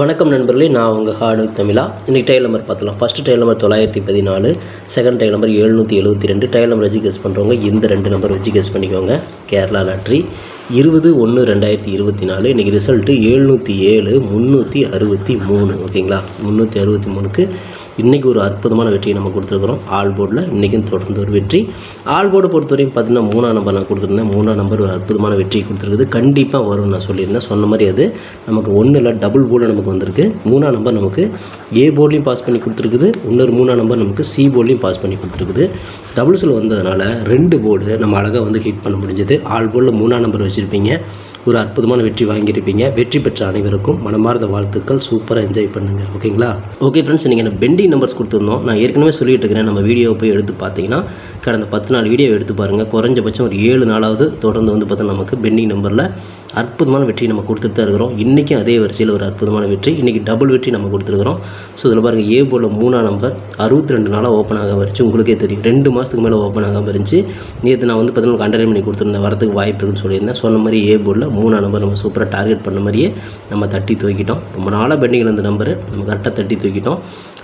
வணக்கம் நண்பர்களே நான் உங்கள் ஹார்டு தமிழா. இன்றைக்கி டைல் நம்பர் பார்த்துலாம் ஃபஸ்ட்டு டைல் நம்பர் தொள்ளாயிரத்தி பதினாலு செகண்ட் டைல் நம்பர் எழுநூற்றி எழுபத்தி ரெண்டு. டைல் நம்பர் வச்சு கெஸ் பண்ணுறவங்க இந்த ரெண்டு நம்பர் வச்சு கெஸ் பண்ணிக்கோங்க. கேரளா லாட்ரி இருபது ஒன்று ரெண்டாயிரத்தி இருபத்தி நாலு. இன்றைக்கி ரிசல்ட்டு எழுநூற்றி ஏழு முந்நூற்றி அறுபத்தி மூணு. ஓகேங்களா? முந்நூற்றி அறுபத்தி மூணுக்கு இன்றைக்கி ஒரு அற்புதமான வெற்றியை நம்ம கொடுத்துருக்குறோம். ஆல் போர்டில் இன்றைக்கும் தொடர்ந்து ஒரு வெற்றி. ஆல் போர்டு பொறுத்தவரையும் பார்த்தீங்கன்னா மூணாம் நம்பர் நான் கொடுத்துருந்தேன். மூணாம் நம்பர் ஒரு அற்புதமான வெற்றியை கொடுத்துருக்குது. கண்டிப்பாக வரும்னு நான் சொல்லியிருந்தேன். சொன்ன மாதிரி அது நமக்கு ஒன்றும் இல்லை டபுள் போர்டில் நமக்கு வந்திருக்கு. மூணாம் நம்பர் நமக்கு ஏ போர்ட்லேயும் பாஸ் பண்ணி கொடுத்துருக்குது. இன்னொரு மூணாம் நம்பர் நமக்கு சி போர்ட்லேயும் பாஸ் பண்ணி கொடுத்துருக்குது. டபுள்ஸில் வந்ததுனால ரெண்டு போர்டு நம்ம அழகாக வந்து ஹிட் பண்ண முடிஞ்சது. ஆல் போர்டில் மூணாம் நம்பர் வச்சுருப்பீங்க. ஒரு அற்புதமான வெற்றி வாங்கியிருப்பீங்க. வெற்றி பெற்ற அனைவருக்கும் மனமார்ந்த வாழ்த்துக்கள். சூப்பராக என்ஜாய் பண்ணுங்கள் ஓகேங்களா? ஓகே ஃப்ரெண்ட்ஸ் நீங்கள் எனக்கு பெண்டிங் நம்பர்ஸ் கொடுத்துருந்தோம். நான் ஏற்கனவே சொல்லிட்டு இருக்கிறேன். நம்ம வீடியோவை போய் எடுத்து பார்த்தீங்கன்னா கடந்த பத்து நாள் வீடியோ எடுத்து பாருங்கள் குறைஞ்சபட்சம் ஒரு ஏழு நாளாவது தொடர்ந்து வந்து பார்த்தா நமக்கு பெண்டிங் நம்பரில் அற்புதமான வெற்றி நம்ம கொடுத்துட்டு தான் இருக்கிறோம். இன்றைக்கும் அதே வரிசையில் ஒரு அற்புதமான வெற்றி. இன்றைக்கி டபுள் வெற்றி நம்ம கொடுத்துருக்குறோம். ஸோ இதில் பாருங்கள் ஏ போல் மூணாம் நம்பர் அறுபத்தி ரெண்டு நாளாக ஓப்பன் ஆகாம இருந்துச்சு. உங்களுக்கே தெரியும். ரெண்டு மாதத்துக்கு மேலே ஓப்பன் ஆகாமல் இருந்துச்சு. நேற்று நான் வந்து பார்த்தீங்கன்னா கண்டரை பண்ணி கொடுத்துருந்தேன். வரதுக்கு வாய்ப்பு இருக்குன்னு சொல்லியிருந்தேன். சொன்ன மாதிரி ஏ போர்டில் மூணா நம்பர் நம்ம சூப்பராக டார்கெட் பண்ண மாதிரியே நம்ம தட்டி தூக்கிட்டோம் ரொம்ப நாளாக பெண்டிங்கில் இருந்த நம்பரு நம்ம கரெக்டாக தட்டி தூக்கிட்டோம்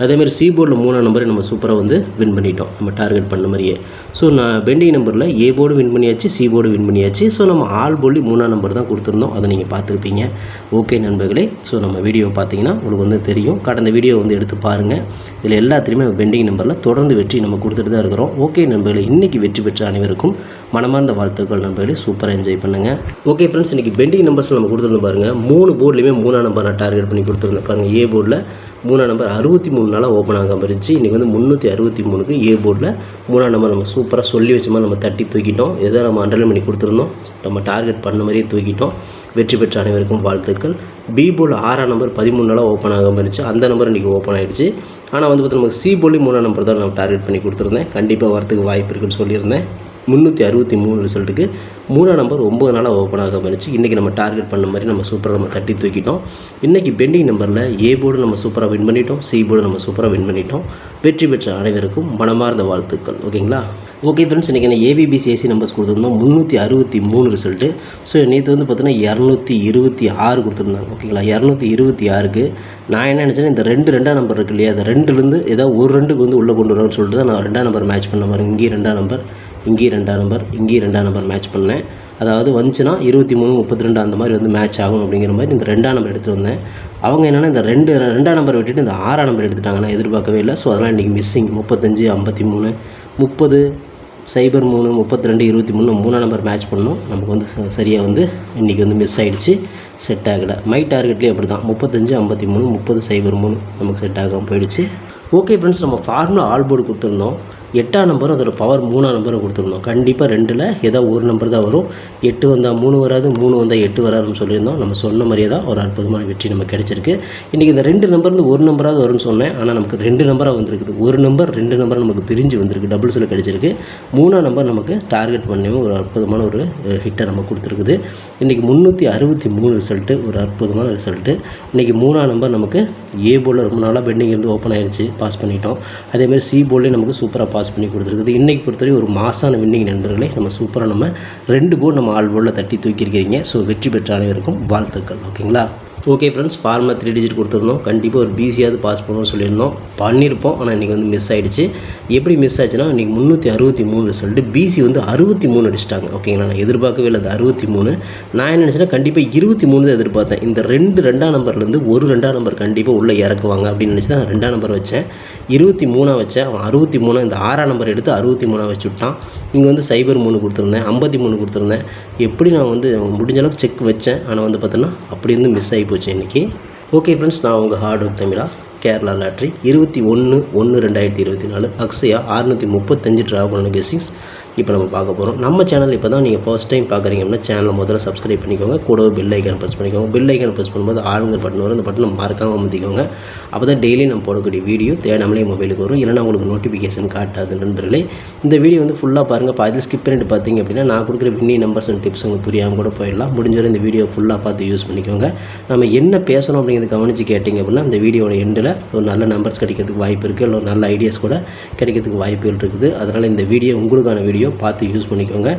அதேமாதிரி சி போர்டில் மூணாம் நம்பரை நம்ம சூப்பராக வந்து வின் பண்ணிட்டோம். நம்ம டார்கெட் பண்ண மாதிரியே. ஸோ நான் பெண்டிங் நம்பரில் ஏ போர்டு வின் பண்ணியாச்சு சி போர்டு வின் பண்ணியாச்சு. ஸோ நம்ம ஆல் போலி மூணாம் நம்பர் தான் கொடுத்துருந்தோம். அதை நீங்கள் பார்த்துருப்பீங்க. ஓகே நண்பர்களே. ஸோ நம்ம வீடியோ பார்த்தீங்கன்னா உங்களுக்கு வந்து தெரியும். கடந்த வீடியோ வந்து எடுத்து பாருங்கள் இதில் எல்லாத்துலேயுமே பெண்டிங் நம்பரில் தொடர்ந்து வெற்றி நம்ம கொடுத்துட்டு தான் இருக்கிறோம். ஓகே நண்பர்களே. இன்றைக்கி வெற்றி பெற்ற அனைவருக்கும் மனமார்ந்த வாழ்த்துக்கள் நண்பர்களே. சூப்பராக என்ஜாய் பண்ணுங்கள் ஓகே ஃப்ரெண்ட்ஸ் இன்றைக்கி பெண்டிங் நம்பர்ஸ் நம்ம கொடுத்துருந்தோம் பாருங்கள் மூணு போர்ட்லேயுமே மூணாம் நம்பர் நான் டார்கெட் பண்ணி கொடுத்துருந்தேன். பாருங்கள் ஏ போர்டில் மூணாம் நம்பர் அறுபத்தி மூணு நாளாக ஓப்பன் ஆகாமல் இருந்துச்சு. இன்றைக்கி வந்து முந்நூற்றி அறுபத்தி மூணுக்கு ஏ போர்டில் மூணாம் நம்பர் நம்ம சூப்பராக சொல்லி வச்ச மாதிரி நம்ம தட்டி தூக்கிட்டோம். எதை நம்ம அண்டர்லைன் பண்ணி கொடுத்துருந்தோம். நம்ம டார்கெட் பண்ண மாதிரியே தூக்கிட்டோம். வெற்றி பெற்ற அனைவருக்கும் வாழ்த்துக்கள். பி போர்டில் ஆறாம் நம்பர் பதிமூணு நாளாக ஓப்பன் ஆகாமல் இருந்துச்சு. அந்த நம்பர் இன்றைக்கி ஓப்பன் ஆகிடுச்சு ஆனால் வந்து பார்த்தா நமக்கு சி போர்ட்லேயும் மூணாம் நம்பர் தான் நம்ம டார்கெட் பண்ணி கொடுத்துருந்தேன். கண்டிப்பாக வரத்துக்கு வாய்ப்பு இருக்குன்னு சொல்லியிருந்தேன். முந்நூற்றி அறுபத்தி மூணு ரிசல்ட்டுக்கு மூணாம் நம்பர் ஒம்பது நாளாக ஓப்பன் ஆக இருந்துச்சு. இன்றைக்கி நம்ம டார்கெட் பண்ண மாதிரி நம்ம சூப்பராக நம்ம தட்டி தூக்கிட்டோம். இன்றைக்கி பெண்டிங் நம்பரில் ஏ போர்டு நம்ம சூப்பராக வின் பண்ணிட்டோம். சி போர்டு நம்ம சூப்பராக வின் பண்ணிட்டோம். வெற்றி பெற்ற அனைவருக்கும் மனமார்ந்த வாழ்த்துக்கள். ஓகேங்களா? ஓகே ஃப்ரெண்ட்ஸ் இன்றைக்கி நான் ஏபிபிசிஎஸ்சி நம்பர்ஸ் கொடுத்துருந்தோம். முந்நூற்றி அறுபத்தி மூணு ரிசல்ட்டு ஸோ நேற்று வந்து பார்த்தீங்கன்னா இரநூத்தி இருபத்தி ஆறு கொடுத்துருந்தாங்க. ஓகேங்களா? இரநூத்தி இருபத்தி ஆறுக்கு நான் என்ன நினச்சேன்னா இந்த ரெண்டு ரெண்டாம் நம்பர் இருக்கு இல்லையா? அந்த ரெண்டுலேருந்து ஏதாவது ஒரு ரெண்டுக்கு வந்து உள்ளே கொண்டு வரணும்னு சொல்லிட்டு தான் நான் ரெண்டாம் நம்பர் மேட்ச் பண்ண மாதிரி இங்கேயும் ரெண்டாம் நம்பர் இங்கேயும் ரெண்டாம் நம்பர் இங்கேயும் ரெண்டாம் நம்பர் மேட்ச் பண்ணேன். அதாவது வந்துச்சுன்னா இருபத்தி மூணு முப்பத்தி ரெண்டு அந்த மாதிரி வந்து மேட்ச் ஆகும் அப்படிங்கிற மாதிரி இந்த ரெண்டாம் நம்பர் எடுத்துகிட்டு வந்தேன். அவங்க என்னென்னா இந்த ரெண்டு ரெண்டாம் நம்பர் விட்டுட்டு இந்த ஆறாம் நம்பர் எடுத்துட்டாங்கன்னா எதிர்பார்க்கவே இல்லை. ஸோ அதெல்லாம் இன்றைக்கி மிஸ்ஸிங் முப்பத்தஞ்சு ஐம்பத்தி மூணு முப்பது சைபர் மூணு முப்பத்தி ரெண்டு இருபத்தி மூணு மூணாம் நம்பர் மேட்ச் பண்ணோம். நமக்கு வந்து ச- சரியாக வந்து இன்றைக்கி வந்து மிஸ் ஆகிடுச்சு செட் ஆகலை. மை டார்கெட்லேயும் அப்படி தான் முப்பத்தஞ்சு ஐம்பத்தி மூணு முப்பது சைபர் மூணு நமக்கு செட் ஆகாமல் போயிடுச்சு. ஓகே ஃப்ரெண்ட்ஸ் நம்ம ஃபார்முலா ஆல் போர்டு கொடுத்துருந்தோம். எட்டாம் நம்பரும் அதோட பவர் மூணாம் நம்பரும் கொடுத்துருந்தோம் கண்டிப்பாக ரெண்டில் ஏதோ ஒரு நம்பர் தான் வரும். எட்டு வந்தால் மூணு வராது மூணு வந்தால் எட்டு வராதுன்னு சொல்லியிருந்தோம். நம்ம சொன்ன மாதிரியே தான் ஒரு அற்புதமான வெற்றி நமக்கு கிடச்சிருக்கு. இன்றைக்கி இந்த ரெண்டு நம்பர்லேருந்து ஒரு நம்பராவது வரும்னு சொன்னேன். ஆனால் நமக்கு ரெண்டு நம்பராக வந்திருக்குது. ஒரு நம்பர் ரெண்டு நம்பர் நமக்கு பிரிஞ்சு வந்திருக்கு. டபுள்ஸில் கிடச்சிருக்கு. மூணாம் நம்பர் நமக்கு டார்கெட் பண்ணியும் ஒரு அற்புதமான ஒரு ஹிட்டை நம்ம கொடுத்துருக்குது. இன்றைக்கி முந்நூற்றி அறுபத்தி மூணு ரிசல்ட்டு ஒரு அற்புதமான ரிசல்ட்டு இன்றைக்கி மூணாம் நம்பர் நமக்கு ஏ போலில் ரொம்ப நாளாக பெண்டிங் இருந்து ஓப்பன் ஆயிடுச்சு பாஸ் பண்ணிட்டோம். அதேமாதிரி சி போர்ட்லேயும் நமக்கு சூப்பராக பாஸ் பண்ணி கொடுத்துருக்குது. இன்றைக்கி பொறுத்தவரை ஒரு மாசான வின்னிங் நண்பர்களே நம்ம சூப்பராக நம்ம ரெண்டு போர் நம்ம ஆள் போர்டில் தட்டி தூக்கியிருக்கிறீங்க. ஸோ வெற்றி பெற்ற அனைவருக்கும் வாழ்த்துக்கள். ஓகேங்களா okay friends formula three digit கொடுத்துருந்தோம். கண்டிப்பாக ஒரு பிசியாவது பாஸ் பண்ணணும்னு சொல்லியிருந்தோம். பண்ணியிருப்போம் ஆனால் இன்றைக்கி வந்து மிஸ் ஆகிடுச்சு எப்படி மிஸ் ஆச்சுன்னா இன்றைக்கி முந்நூற்றி அறுபத்தி மூணு ரிசல்ட்டு பிசி வந்து அறுபத்தி மூணு அடிச்சிட்டாங்க. ஓகேங்களா நான் எதிர்பார்க்கவே இல்லை அந்த அறுபத்தி மூணு. நான் என்ன நினச்சேன்னா கண்டிப்பாக இருபத்தி மூணு தான் எதிர்பார்த்தேன். இந்த ரெண்டு ரெண்டாம் நம்பர்லேருந்து ஒரு ரெண்டாம் நம்பர் கண்டிப்பாக உள்ளே இறக்குவாங்க அப்படின்னு நினச்சி தான் நான் ரெண்டாம் நம்பர் வச்சேன். இருபத்தி மூணாக வச்சேன். அவன் அறுபத்தி மூணாக இந்த ஆறாம் நம்பர் எடுத்து அறுபத்தி மூணாக வச்சு விட்டான். இங்கே வந்து சைபர் மூணு கொடுத்துருந்தேன் ஐம்பத்தி மூணு கொடுத்துருந்தேன். எப்படி நான் வந்து முடிஞ்ச அளவுக்கு செக் வச்சேன். ஆனால் வந்து பார்த்தோன்னா அப்படி இருந்து மிஸ் ஆகி போச்சு இன்றைக்கி ஓகே ஃப்ரெண்ட்ஸ் நான் உங்கள் ஹார்ட் ஒர்க் தமிழா கேரளா லாட்ரி இருபத்தி ஒன்று ஒன்று ரெண்டாயிரத்தி இருபத்தி நாலு அக்ஸையா அறுநூற்றி முப்பத்தஞ்சு ட்ராவ் பண்ண கெஸிங்ஸ் இப்போ நம்ம பார்க்க போகிறோம் நம்ம சேனல் இப்போ தான் நீங்கள் ஃபர்ஸ்ட் டைம் பார்க்குறீங்க அப்படின்னா சேனலை முதல்ல சப்ஸ்கிரைப் பண்ணிக்கோங்க. கூடவே பெல் ஐக்கான் ப்ரெஸ் பண்ணிக்கோங்க. பெல் ஐக்கான் ப்ரெஸ் பண்ணும்போது ஆளுங்கிற பட்டன் வரும். அந்த பட்டனை மறக்காமல் அமுத்திக்கோங்க. அப்போ தான் டெய்லி நம்ம போடக்கூடிய வீடியோ தேடாமலே மொபைலுக்கு வரும். இல்லைனா உங்களுக்கு நோட்டிஃபிகேஷன் காட்டாது நண்பர்களே. இந்த வீடியோ வந்து ஃபுல்லாக பாருங்கள் பாதியில் ஸ்கிப் பண்ணிட்டு பார்த்தீங்க அப்படின்னா நான் கொடுக்குற வின்னி நம்பர்ஸ் அண்ட் டிப்ஸ் உங்களுக்கு புரியாமல் கூட போயிடலாம். முடிஞ்ச வரை இந்த வீடியோ ஃபுல்லாக பார்த்து யூஸ் பண்ணிக்கோங்க. நம்ம என்ன பேசணும் அப்படிங்கிறத கவனித்து கேட்டிங்க அப்படின்னா இந்த வீடியோட எண்டில் ஒரு நல்ல நம்பர்ஸ் கிடைக்கிறதுக்கு வாய்ப்பு இருக்குது இல்லை ஒரு நல்ல ஐடியாஸ் கூட கிடைக்கிறதுக்கு வாய்ப்புகள் இருக்குது. அதனால் இந்த வீடியோ உங்களுக்கான வீடியோ வீடியோ பார்த்து யூஸ் பண்ணிக்கோங்க.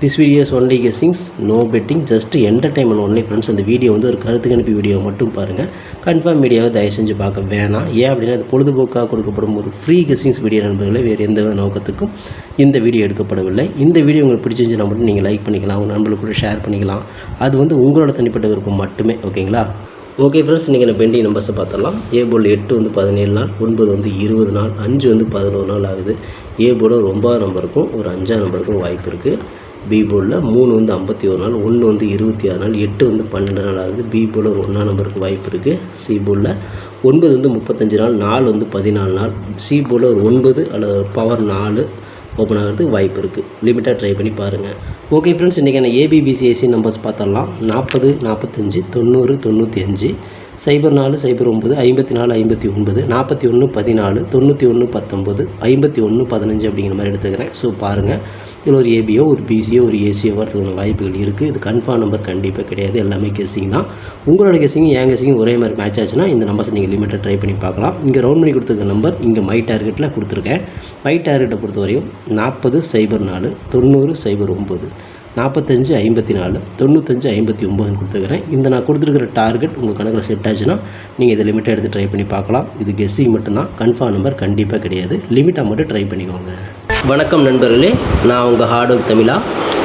This videos only guessings no betting just entertainment only friends அந்த வீடியோ வந்து ஒரு கருத்து கணிப்பு வீடியோ மட்டும் பாருங்கள் கன்ஃபார்ம் வீடியோவை தயவு செஞ்சு பார்க்க வேணாம். ஏன் அப்படின்னா அது பொழுதுபோக்காக கொடுக்கப்படும் ஒரு ஃப்ரீ கெஸிங்ஸ் வீடியோ நண்பர்களே வேறு எந்த நோக்கத்துக்கும் இந்த வீடியோ எடுக்கப்படவில்லை. இந்த வீடியோ உங்களுக்கு பிடிச்சிருந்துச்சுன்னா மட்டும் நீங்கள் லைக் பண்ணிக்கலாம். உங்கள் நண்பர்களுக்கு கூட ஷேர் பண்ணிக்கலாம். அது வந்து உங்களோட தனிப்பட்ட விருப்பம் மட்டுமே ஓகேங்களா ஓகே ஃப்ரெண்ட்ஸ் இன்றைக்கி நம்ம பெண்டிங் நம்பர்ஸை பார்த்துடலாம். ஏ போர்டில் எட்டு வந்து பதினேழு நாள் ஒன்பது வந்து இருபது நாள் அஞ்சு வந்து பதினோரு நாள் ஆகுது. ஏ போர்டில் ஒரு ஒன்பதாம் நம்பருக்கும் ஒரு அஞ்சாம் நம்பருக்கும் வாய்ப்பு இருக்குது பி போர்டில் மூணு வந்து ஐம்பத்தி ஒரு நாள் ஒன்று வந்து இருபத்தி ஆறு நாள் எட்டு வந்து பன்னெண்டு நாள் ஆகுது. பி போர்டில் ஒரு ஒன்றாம் நம்பருக்கு வாய்ப்பு இருக்குது சி போர்டில் ஒன்பது வந்து முப்பத்தஞ்சு நாள் நாலு வந்து பதினாலு நாள். சி போர்டில் ஒரு ஒன்பது அல்லது பவர் நாலு. ஓப்பன் ஆகிறதுக்கு வாய்ப்பு இருக்குது லிமிட்டாக ட்ரை பண்ணி பாருங்கள் ஓகே ஃப்ரெண்ட்ஸ் இன்றைக்கான ஏபிபிசிஎஸ்சி நம்பர்ஸ் பார்த்தரலாம் நாற்பது நாற்பத்தஞ்சு தொண்ணூறு தொண்ணூற்றி அஞ்சு. சைபர் நாலு சைபர் ஒம்பது ஐம்பத்தி நாலு ஐம்பத்தி ஒன்பது நாற்பத்தி ஒன்று பதினாலு தொண்ணூற்றி ஒன்று பத்தொம்பது ஐம்பத்தி ஒன்று பதினஞ்சு அப்படிங்கிற மாதிரி எடுத்துக்கிறேன். ஸோ பாருங்கள் இதில் ஒரு ஏபியோ ஒரு பிசியோ ஒரு ஏசியோ வரதுக்கான வாய்ப்புகள் இருக்குது இது கன்ஃபார்ம் நம்பர் கண்டிப்பாக கிடையாது. எல்லாமே கெஸிங் தான். உங்களோட கெஸிங் என் கெஸிங் ஒரே மாதிரி மேட்ச் ஆச்சுன்னா இந்த நம்பர்ஸ் நீங்கள் லிமிட்டை ட்ரை பண்ணி பார்க்கலாம். இங்கே ரவுண்ட் பண்ணி கொடுத்துருக்க நம்பர் இங்கே மை டார்கெட்டில் கொடுத்துருக்கேன். மை டார்கெட்டை பொறுத்த வரையும் நாற்பது சைபர் நாலு தொண்ணூறு சைபர் ஒம்பது நாற்பத்தஞ்சு ஐம்பத்தி நாலு தொண்ணூத்தஞ்சு ஐம்பத்தி ஒம்பதுன்னு கொடுத்துக்கிறேன் இந்த நான் கொடுத்துருக்கிற டார்கெட் உங்கள் கணக்கில் செட் ஆச்சுன்னா நீங்கள் இதை லிமிட்டாக எடுத்து ட்ரை பண்ணி பார்க்கலாம். இது கெஸ்ஸிங் மட்டும்தான். கன்ஃபார்ம் நம்பர் கண்டிப்பாக கிடையாது. லிமிட்டாக மட்டும் ட்ரை பண்ணிக்கோங்க. வணக்கம் நண்பர்களே. நான் உங்கள் ஹார்ட் ஒர்க் தமிழா.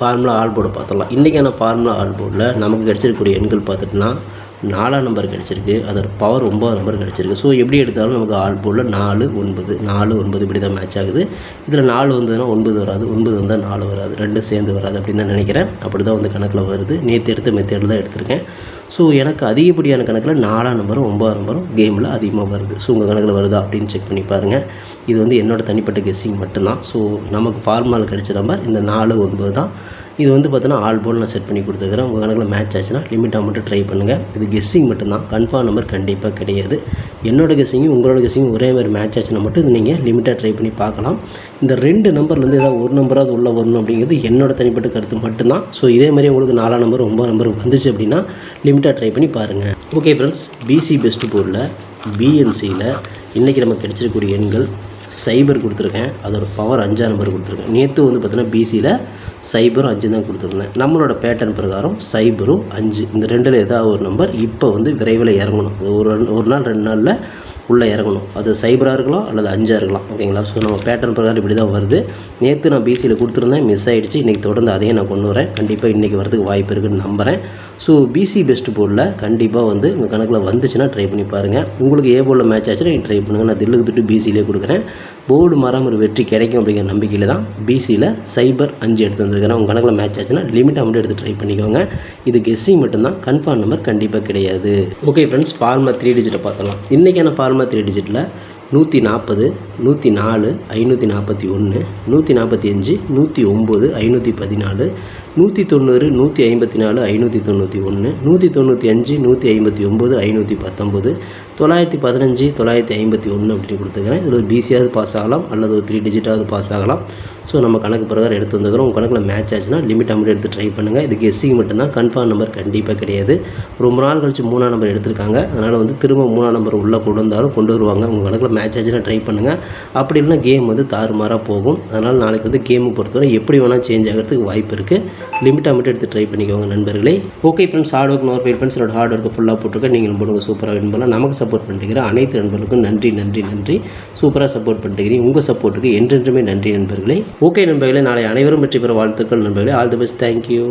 formula all board பார்த்துடலாம். இன்றைக்கான ஃபார்முலா ஆல் போர்டில் நமக்கு கிடச்சிருக்கக்கூடிய எண்கள் பார்த்துட்டுனா நாலாம் நம்பர் கிடச்சிருக்கு. அதோட பவர் ஒம்பது நம்பர் கிடச்சிருக்கு. ஸோ எப்படி எடுத்தாலும் நமக்கு ஆல் போர்டில் நாலு ஒன்பது. நாலு ஒன்பது இப்படி தான் மேட்ச் ஆகுது. இதில் நாலு வந்ததுன்னா ஒன்பது வராது. ஒன்பது வந்தால் நாலு வராது. ரெண்டும் சேர்ந்து வராது அப்படின்னு தான் நினைக்கிறேன். அப்படி தான் வந்து கணக்கில் வருது. நேற்று எடுத்த மெத்தேடில் தான் எடுத்திருக்கேன். ஸோ எனக்கு அதிகப்படியான கணக்கில் நாலாம் நம்பரும் ஒன்பதாம் நம்பரும் கேமில் அதிகமாக வருது. ஸோ உங்கள் கணக்கில் வருதா அப்படின்னு செக் பண்ணி பாருங்கள் இது வந்து என்னோடய தனிப்பட்ட கெஸ்ஸிங் மட்டும்தான். ஸோ நமக்கு ஃபார்மால் கிடைச்ச நம்பர் இந்த நாலு ஒன்பது தான். இது வந்து பார்த்தீங்கன்னா ஆல் போல் நான் செட் பண்ணி கொடுத்துக்கிறேன் உங்கள் கணக்கில் மேட்ச் ஆச்சுன்னா லிமிட்டாக மட்டும் ட்ரை பண்ணுங்கள் இது கெஸ்ஸிங் மட்டும்தான். கன்ஃபார்ம் நம்பர் கண்டிப்பாக கிடையாது. என்னோட கெஸ்ஸிங்கும் உங்களோட கெஸ்ஸிங்கும் ஒரே மாதிரி மேட்ச் ஆச்சுன்னா மட்டும் இது நீங்கள் லிமிட்டாக ட்ரை பண்ணி பார்க்கலாம். இந்த ரெண்டு நம்பர்லேருந்து ஏதாவது ஒரு நம்பராவது உள்ளே வரணும் அப்படிங்கிறது என்னோட தனிப்பட்ட கருத்து மட்டும்தான். ஸோ இதே மாதிரி உங்களுக்கு நாலாம் நம்பர் ஒம்பது நம்பர் வந்துச்சு அப்படின்னா லிமிட்டாக ட்ரை பண்ணி பாருங்கள் ஓகே ஃப்ரெண்ட்ஸ் பிசி பெஸ்ட் போர்டில் பிஎன்சியில் இன்றைக்கி நமக்கு கிடைச்சிருக்கக்கூடிய எண்கள் சைபர் கொடுத்துருக்கேன். அதோட பவர் அஞ்சாம் நம்பர் கொடுத்துருக்கேன். நேற்று வந்து பார்த்தீங்கன்னா பிசியில் சைபரும் அஞ்சு தான் கொடுத்துருந்தேன். நம்மளோட பேட்டர்ன் பிரகாரம் சைபரும் அஞ்சு. இந்த ரெண்டில் ஏதாவது ஒரு நம்பர் இப்போ வந்து விரைவில் இறங்கணும். ஒரு ஒரு நாள் ரெண்டு நாளில் உள்ளே இறங்கணும். அது சைபராக இருக்கலாம் அல்லது அஞ்சாக இருக்கலாம். ஓகேங்களா? ஸோ நம்ம பேட்டர்ன் பிரகாரம் இப்படி தான் வருது. நேற்று நான் பிசியில் கொடுத்துருந்தேன் மிஸ் ஆகிடுச்சு இன்றைக்கி தொடர்ந்து அதையும் நான் கொண்டு வரேன். கண்டிப்பாக இன்றைக்கி வரதுக்கு வாய்ப்பு இருக்குதுன்னு நம்புகிறேன் ஸோ பிசி பெஸ்ட் போர்டில் கண்டிப்பாக வந்து உங்கள் கணக்கில் வந்துச்சுன்னா ட்ரை பண்ணி பாருங்கள் உங்களுக்கு ஏ போர்டில் மேட்ச் ஆச்சுன்னா நீங்கள் ட்ரை பண்ணுங்கள் நான் தில்லுக்கு திட்டு பிசியிலே கொடுக்குறேன். போர்டு மாறாமல் ஒரு வெற்றி கிடைக்கும் அப்படிங்கிற நம்பிக்கையில் தான் பிசியில் சைபர் அஞ்சு எடுத்து வந்திருக்கிறேன். உங்கள் கணக்கில் மேட்ச் ஆச்சுன்னா லிமிட் அமௌண்ட் எடுத்து ட்ரை பண்ணிக்கோங்க. இது கெஸ்ஸிங் மட்டும்தான். கன்ஃபார்ம் நம்பர் கண்டிப்பாக கிடையாது. ஓகே ஃப்ரெண்ட்ஸ் ஃபார்மா த்ரீ டிஜிட்டை பார்த்தலாம் இன்றைக்கான ஃபார்மா த்ரீ டிஜிட்டில் நூற்றி நாற்பது நூற்றி நாலு ஐநூற்றி நாற்பத்தி ஒன்று நூற்றி நாற்பத்தி அஞ்சு நூற்றி ஒம்பது ஐநூற்றி பதினாலு நூற்றி தொண்ணூறு நூற்றி ஐம்பத்தி நாலு ஐநூற்றி தொண்ணூற்றி ஒன்று நூற்றி தொண்ணூற்றி அஞ்சு நூற்றி ஐம்பத்தி ஒம்பது ஐநூற்றி பத்தொம்பது தொள்ளாயிரத்தி பதினஞ்சு தொள்ளாயிரத்தி ஐம்பத்தி ஒன்று அப்படின்னு கொடுத்துக்கிறேன் இதில் ஒரு பிசியாவது பாஸ் ஆகலாம். அல்லது ஒரு த்ரீ டிஜிட்டாவது பாஸ் ஆகலாம். ஸோ நம்ம கணக்கு பிரகாரம் எடுத்து வந்துக்கிறோம். உங்கள் கணக்கில் மேட்ச் ஆச்சுன்னா லிமிட் அமௌண்ட் எடுத்து ட்ரை பண்ணுங்கள் இது கெஸ்ஸிங் மட்டும்தான். கன்ஃபார்ம் நம்பர் கண்டிப்பாக கிடையாது. ரொம்ப நாள் கழிச்சு மூணாம் நம்பர் எடுத்திருக்காங்க. அதனால் வந்து திரும்ப மூணாம் நம்பர் உள்ளே கொண்டு வந்தாலும் கொண்டு வருவாங்க. உங்கள் கணக்கில் மேட்ச் ஆச்சுன்னா ட்ரை பண்ணுங்கள் அப்படி இல்லைனா கேம் வந்து தாறுமாறாக போகும். அதனால் நாளைக்கு வந்து கேமை பொறுத்தவரை எப்படி வேணால் சேஞ்ச் ஆகிறதுக்கு வாய்ப்பு இருக்குது லிமிட்டாக மட்டும் எடுத்து ட்ரை பண்ணிக்கோங்க நண்பர்களே. ஓகே ஃப்ரெண்ட்ஸ் ஹார்ட் ஒர்க் நோர் ஃபைவ் ஃப்ரெண்ட்ஸ் என்னோட ஹார்ட் ஒர்க்கு ஃபுல்லாக போட்டிருக்கேன் நீங்கள் போடுங்க சூப்பராக வின் பண்ணலாம். நமக்கு சப்போர்ட் பண்ணிட்டுக்கிற அனைத்து நண்பர்களுக்கும் நன்றி நன்றி நன்றி. சூப்பராக சப்போர்ட் பண்ணிட்டுக்கிறீங்க உங்கள் சப்போர்ட்டுக்கு என்றென்றுமே நன்றி நண்பர்களே. ஓகே நண்பர்களே நாளை அனைவரும் வெற்றி பெற வாழ்த்துக்கள் நண்பர்களே. All the best thank you